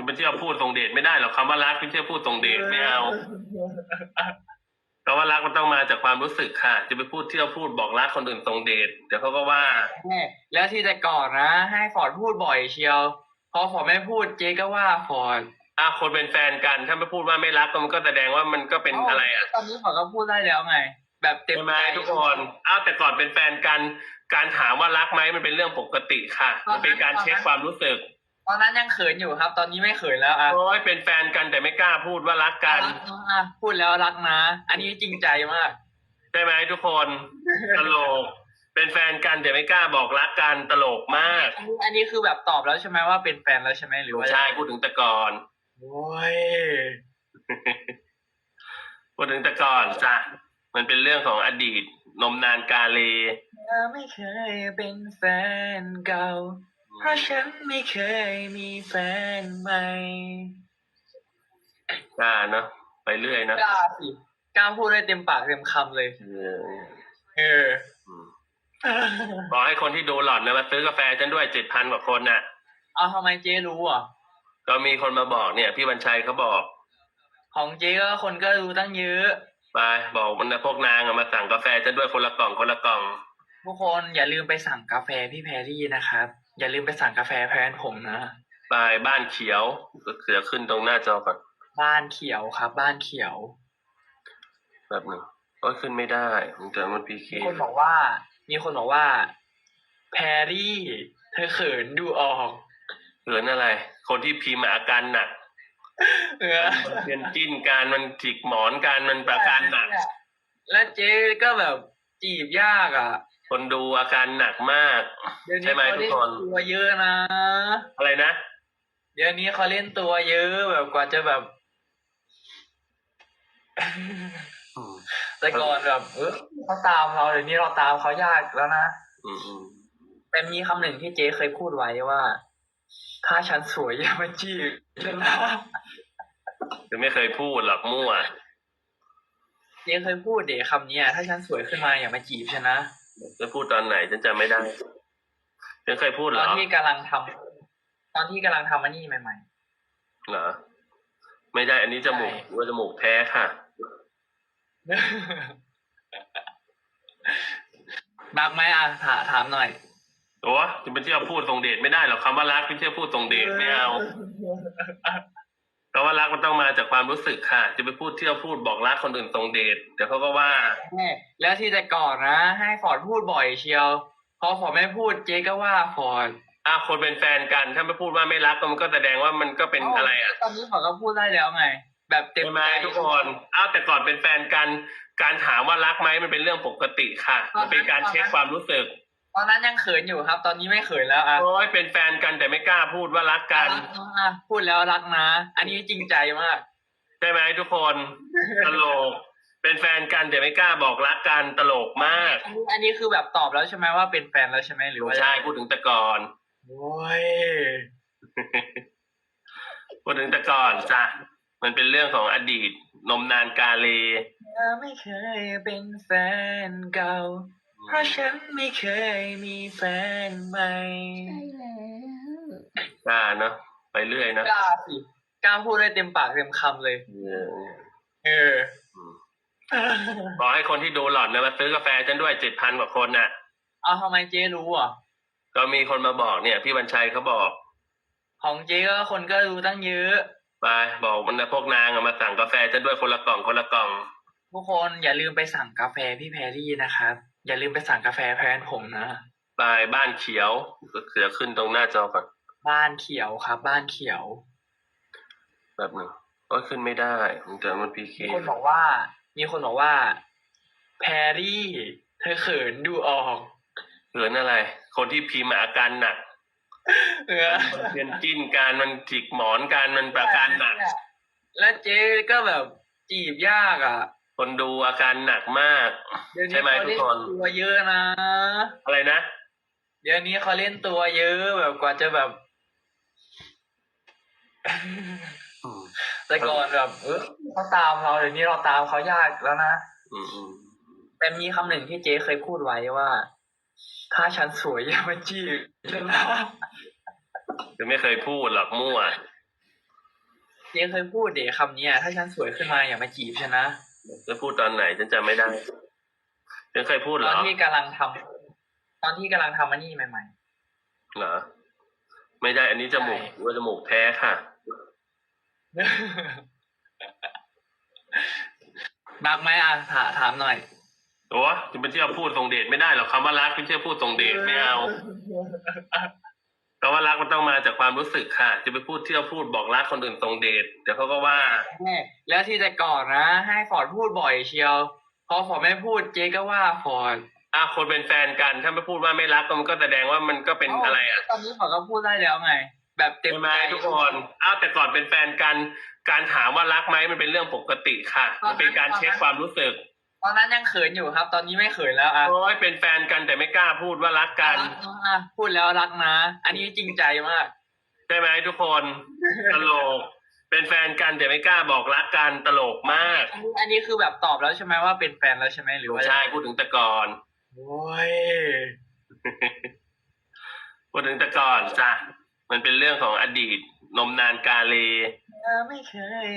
จะไปเที่ยวพูดตรงเดทไม่ได้หรอกคำว่ารักไม่เที่ยวพูดตรงเดทไม่เอาคำว่ารักมันต้องมาจากความรู้สึกค่ะ จะไปพูดเที่ยวพูดบอกรักคนอื่นตรงเดทเดี๋ยวเขาก็ว่าแม่แล้วที่แต่ก่อนนะ ให้ฟอร์ดพูดบ่อยเชียว พอฟอร์ดไม่พูดเจ๊ก็ว่าฟอร์ดอะคนเป็นแฟนกันถ้าไม่พูดว่าไม่รักก็มันก็แสดงว่ามันก็เป็นอะไรอะตอนนี้ฟอร์ดก็พูดได้แล้วไง แบบเต็มใช่ไหมใจทุกคนอ้าวแต่ก่อนเป็นแฟนกัน การถามว่ารักไหมมันเป็นเรื่องปกติค่ะ มันเป็นการเช็คความรู้สึก ตอนนั้นยังเขินอยู่ครับ ตอนนี้ไม่เขินแล้วอะโอ้ยเป็นแฟนกันแต่ไม่กล้าพูดว่ารักกันอะพูดแล้วรักนะ อันนี้จริงใจมาก ใช่ไหมทุกคนตลก เป็นแฟนกันแต่ไม่กล้าบอกรักกันตลกมากอันนี้อันนี้คือแบบตอบแล้วใช่ไหมว่าเป็นแฟนแล้วใช่ไหมหรือว่าใช่พูดถึงแต่ก่อนโอ้ยพูดถึงแต่ก่อนจ้ะมันเป็นเรื่องของอดีตนมนานกาเล เธอไม่เคยเป็นแฟนเก่า เพราะฉันไม่เคยมีแฟนใหม่กล้าเนาะไปเรื่อยเนาะกล้าสิกล้าพูดได้เต็มปากเต็มคำเลย เออเอออืมบอกให้คนที่ดูหล่อนนะมาซื้อกาแฟฉันด้วยเจ็ดพันกว่าคนน่ะ เอาทำไมเจ๊รู้อะ ก็มีคนมาบอกเนี่ย พี่บัญชัยเขาบอก ของเจ๊ก็คนก็รู้ตั้งเยอะไปบอกมันนะพวกนางอะมาสั่งกาแฟฉันด้วยคนละกล่องคนละกล่อง ทุกคนอย่าลืมไปสั่งกาแฟพี่แพรรี่นะครับ อย่าลืมไปสั่งกาแฟแพนผมนะไปบ้านเขียวเสือขึ้นตรงหน้าจอก่อนบ้านเขียวครับ บ้านเขียว แบบหนึ่งก็ขึ้นไม่ได้มันเจอมันพีเคมีคนบอกว่า มีคนบอกว่า แพรรี่ เธอเขินดูออกเหมือนอะไร คนที่พิมพ์อะอาการหนักเออเป็นจิ้นการมันจิกหมอนการมันประการหนัก แล้วเจ๊ก็แบบจีบยากอะ คนดูอาการหนักมาก เดี๋ยวนี้ใช่ไหมเขาทุกเล่นคน ตัวเยอะนะ อะไรนะ เดี๋ยวนี้เขาเล่นตัวเยอะแบบกว่าจะแบบ อืม แต่ก่อนแบบ เออเขาตามเราเดี๋ยวนี้เราตามเขายากแล้วนะอืมอืมแต่มีคำหนึ่งที่เจ๊เคยพูดไว้ว่า ถ้าฉันสวยอย่ามาจีบฉันนะจะไม่เคยพูดหรอกมั่ว เจ๊เคยพูดเด็คำเนี้ยถ้าฉันสวยขึ้นมาอย่ามาจีบฉันนะ จะพูดตอนไหนฉันจำไม่ได้ฉันเคยพูดเหตรอนอที่กำลังทำตอนที่กำลังทำอันนี้ใหม่ เหรอ ไม่ได้ อันนี้จมูกใช่ ว่าจมูกแท้ค่ะ ๆ รักไหมอะถาถามหน่อยโอ้จะไปเที่ยวพูดตรงเดทไม่ได้หรอกคำว่ารักไม่เที่ยวพูดตรงเดทไม่เอา คำว่ารักมันต้องมาจากความรู้สึกค่ะ จะไปพูดเที่ยวพูดบอกรักคนอื่นตรงเดทเดี๋ยวเขาก็ว่า แม่แล้วที่แต่ก่อนนะ ให้ฟอร์ดพูดบ่อยเชียว พอฟอร์ดไม่พูดเจ๊ก็ว่าฟอร์ดอะคนเป็นแฟนกัน ถ้าไม่พูดว่าไม่รักก็มันก็แสดงว่ามันก็เป็นอะไรอะตอนนี้ฟอร์ดก็พูดได้แล้วไง แบบเต็มใช่ไหมใจทุกคนอ้าวแต่ก่อนเป็นแฟนกัน การถามว่ารักไหมมันเป็นเรื่องปกติค่ะ มันเป็นการเช็คความรู้สึก ตอนนั้นยังเขินอยู่ครับ ตอนนี้ไม่เขินแล้วอะโอ้ยเป็นแฟนกันแต่ไม่กล้าพูดว่ารักกันอะพูดแล้วรักนะ อันนี้จริงใจมาก ใช่ไหมทุกคนตลก เป็นแฟนกันแต่ไม่กล้าบอกรักกันตลกมาก อันนี้อันนี้คือแบบตอบแล้วใช่ไหมว่าเป็นแฟนแล้วใช่ไหมหรือว่าใช่พูดถึงแต่ก่อนโอ้ยพูดถึงแต่ก่อนจ้ะมันเป็นเรื่องของอดีตนมนานกาเล เธอไม่เคยเป็นแฟนเก่า เพราะฉันไม่เคยมีแฟนใหม่ใช่แล้วกล้าเนาะไปเรื่อยเนาะกล้าสิกล้าพูดได้เต็มปากเต็มคำเลย เออเอออืมบอกให้คนที่ดูหล่อนนะมาซื้อกาแฟฉันด้วยเจ็ดพันกว่าคนน่ะ เอาทำไมเจ๊รู้อะ ก็มีคนมาบอกเนี่ย พี่บัญชัยเขาบอก ของเจ๊ก็คนก็รู้ตั้งเยอะ ไปบอกมันนะพวกนางอะมาสั่งกาแฟฉันด้วยคนละกล่องคนละกล่อง ทุกคนอย่าลืมไปสั่งกาแฟพี่แพรรี่นะครับ อย่าลืมไปสั่งกาแฟแพนผมนะไปบ้านเขียวเสือขึ้นตรงหน้าจอก่อน บ้านเขียวครับ บ้านเขียว แบบหนึ่งก็ขึ้นไม่ได้มันเจอมันพีเคมีคนบอกว่า มีคนบอกว่า แพรรี่ เธอเขินดูออกเหมือนอะไร คนที่พิมพ์อะอาการหนักเออเป็นจิ้นการมันจิกหมอนการมันประการหนัก แล้วเจ๊ก็แบบจีบยากอะ คนดูอาการหนักมาก เดี๋ยวนี้ใช่ไหมเขาทุกเล่นคน ตัวเยอะนะ อะไรนะ เดี๋ยวนี้เขาเล่นตัวเยอะแบบกว่าจะแบบ อืม แต่ก่อนแบบ เออเขาตามเราเดี๋ยวนี้เราตามเขายากแล้วนะ อืมอืมแต่มีคำหนึ่งที่เจ๊เคยพูดไว้ว่า ถ้าฉันสวยอย่ามาจีบฉันนะจะไม่เคยพูดหรอกมั่ว เจ๊เคยพูดเดี๋ยวคำนี้อะถ้าฉันสวยขึ้นมาอย่ามาจีบฉันนะ จะพูดตอนไหนฉันจำไม่ได้ฉันเคยพูดเหตรอนอที่กำลังทำตอนที่กำลังทำอันนี้ใหม่ เหรอ ไม่ได้อันนี้จมูกใช่ ว่าจมูกแท้ค่ะ ๆ รักไหมอะถาถามหน่อย โอ้จะไปเที่ยวพูดทรงเดชไม่ได้หรอกคำว่ารักไม่เที่ยวพูดทรงเดชไม่เอา คำว่ารักมันต้องมาจากความรู้สึกค่ะ จะไปพูดเที่ยวพูดบอกรักคนอื่นทรงเดชเดี๋ยวเขาก็ว่าแล้วที่แต่ก่อนนะ ให้ฟอร์ดพูดบ่อยเชียว พอฟอร์ดไม่พูดเจ๊ก็ว่าฟอร์ดอะคนเป็นแฟนกันถ้าไม่พูดว่าไม่รักก็มันก็แสดงว่ามันก็เป็นอะไรอะตอนนี้ฟอร์ดก็พูดได้แล้วไง แบบเต็มใช่ไหมใจทุกคนอ้าวแต่ก่อนเป็นแฟนกัน การถามว่ารักไหมมันเป็นเรื่องปกติค่ะ มันเป็นการเช็คความรู้สึก ตอนนั้นยังเขินอยู่ครับ ตอนนี้ไม่เขินแล้วอะโอ้ยเป็นแฟนกันแต่ไม่กล้าพูดว่ารักกัน รักนะพูดแล้วรักนะ อันนี้จริงใจมาก ใช่ไหมทุกคนตลก เป็นแฟนกันแต่ไม่กล้าบอกรักกันตลกมาก อันนี้อันนี้คือแบบตอบแล้วใช่ไหมว่าเป็นแฟนแล้วใช่ไหมหรือว่าใช่พูดถึงแต่ก่อนโอ้ยพูดถึงแต่ก่อนจ้ะมันเป็นเรื่องของอดีตนมนานกาเลไม่เคย